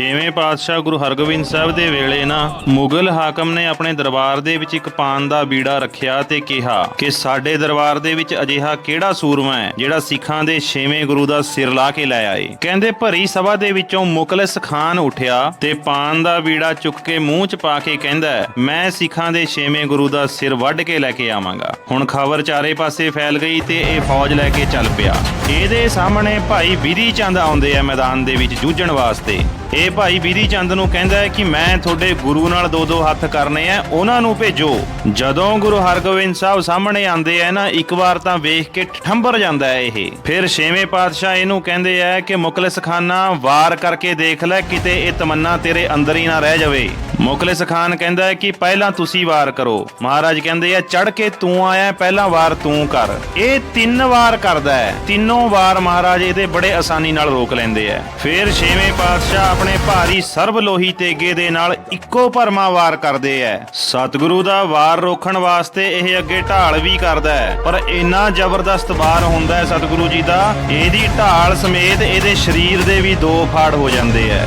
ਛੇਵੇਂ ਪਾਤਸ਼ਾਹ ਗੁਰੂ ਹਰਗੋਬਿੰਦ ਸਾਹਿਬ ਦੇ ਵੇਲੇ ਨਾ ਮੁਗਲ ਹਾਕਮ ਨੇ ਆਪਣੇ ਦਰਬਾਰ ਦੇ ਵਿੱਚ ਇੱਕ ਪਾਨ ਦਾ ਬੀੜਾ ਰੱਖਿਆ ਤੇ ਕਿਹਾ ਕਿ ਸਾਡੇ ਦਰਬਾਰ ਦੇ ਵਿੱਚ ਅਜਿਹਾ ਕਿਹੜਾ ਸੂਰਮਾ ਹੈ ਜਿਹੜਾ ਸਿੱਖਾਂ ਦੇ ਛੇਵੇਂ ਗੁਰੂ ਦਾ ਸਿਰ ਲਾ ਕੇ ਲੈ ਆਏ? ਕਹਿੰਦੇ ਭਰੀ ਸਭਾ ਦੇ ਵਿੱਚੋਂ ਮੁਕਲਿਸ ਖਾਨ ਉੱਠਿਆ ਤੇ ਪਾਨ ਦਾ ਬੀੜਾ ਚੁੱਕ ਕੇ ਮੂੰਹ 'ਚ ਪਾ ਕੇ ਕਹਿੰਦਾ, ਮੈਂ ਸਿੱਖਾਂ ਦੇ ਛੇਵੇਂ ਗੁਰੂ ਦਾ ਸਿਰ ਵੱਢ ਕੇ ਲੈ ਕੇ ਆਵਾਂਗਾ। ਹੁਣ ਖਬਰ ਚਾਰੇ ਪਾਸੇ ਫੈਲ ਗਈ ਤੇ ਇਹ ਫੌਜ ਲੈ ਕੇ ਚੱਲ ਪਿਆ। ਇਹਦੇ ਸਾਹਮਣੇ ਭਾਈ ਵਿਧੀ ਚੰਦ ਆਉਂਦੇ ਆ ਮੈਦਾਨ ਦੇ ਵਿੱਚ ਜੂਝਣ ਵਾਸਤੇ। ਇਹ ਭਾਈ ਵਿਧੀ ਚੰਦ ਨੂੰ ਕਹਿੰਦਾ ਹੈ ਕਿ ਮੈਂ ਤੁਹਾਡੇ ਗੁਰੂ ਨਾਲ ਦੋ ਦੋ ਹੱਥ ਕਰਨੇ ਆ, ਉਹਨਾਂ ਨੂੰ ਭੇਜੋ। ਜਦੋਂ ਗੁਰੂ ਹਰਗੋਬਿੰਦ ਸਾਹਿਬ ਸਾਹਮਣੇ ਆਉਂਦੇ ਆ ਨਾ, ਇੱਕ ਵਾਰ ਤਾਂ ਵੇਖ ਕੇ ਠੰਬਰ ਜਾਂਦਾ ਹੈ ਇਹ। ਫਿਰ ਛੇਵੇਂ ਪਾਤਸ਼ਾਹ ਇਹਨੂੰ ਕਹਿੰਦੇ ਆ ਕਿ ਮੁਕਲਿਸ ਖਾਨਾ ਵਾਰ ਕਰਕੇ ਦੇਖ ਲੈ, ਕਿਤੇ ਇਹ ਤਮੰਨਾ ਤੇਰੇ ਅੰਦਰ ਹੀ ਨਾ ਰਹਿ ਜਾਵੇ। ਮੁਕਲਿਸ ਖਾਨ ਕਹਿੰਦਾ ਹੈ ਕਿ ਪਹਿਲਾਂ ਤੁਸੀਂ ਵਾਰ ਕਰੋ। ਮਹਾਰਾਜ ਕਹਿੰਦੇ ਆ ਚੜ ਕੇ ਤੂੰ ਆਇਆ, ਪਹਿਲਾਂ ਵਾਰ ਤੂੰ ਕਰ। ਇਹ ਤਿੰਨ ਵਾਰ ਕਰਦਾ ਹੈ। ਤਿੰਨੋਂ ਵਾਰ ਮਹਾਰਾਜ ਇਹਦੇ ਬੜੇ ਆਸਾਨੀ ਨਾਲ ਰੋਕ ਲੈਂਦੇ ਆ। ਫਿਰ ਛੇਵੇਂ ਪਾਤਸ਼ਾਹ ਆਪਣੇ ਭਾਰੀ ਸਰਬ ਲੋਹੀ ਤੇਗੇ ਦੇ ਨਾਲ ਇੱਕੋ ਭਰਮਾ ਵਾਰ ਕਰਦੇ ਐ। ਸਤਿਗੁਰੂ ਦਾ ਵਾਰ ਰੋਕਣ ਵਾਸਤੇ ਇਹ ਅੱਗੇ ਢਾਲ ਵੀ ਕਰਦਾ ਹੈ ਪਰ ਇੰਨਾ ਜ਼ਬਰਦਸਤ ਵਾਰ ਹੁੰਦਾ ਹੈ ਸਤਿਗੁਰੂ ਜੀ ਦਾ, ਇਹਦੀ ਢਾਲ ਸਮੇਤ ਇਹਦੇ ਸਰੀਰ ਦੇ ਵੀ ਦੋ ਫਾੜ ਹੋ ਜਾਂਦੇ ਐ।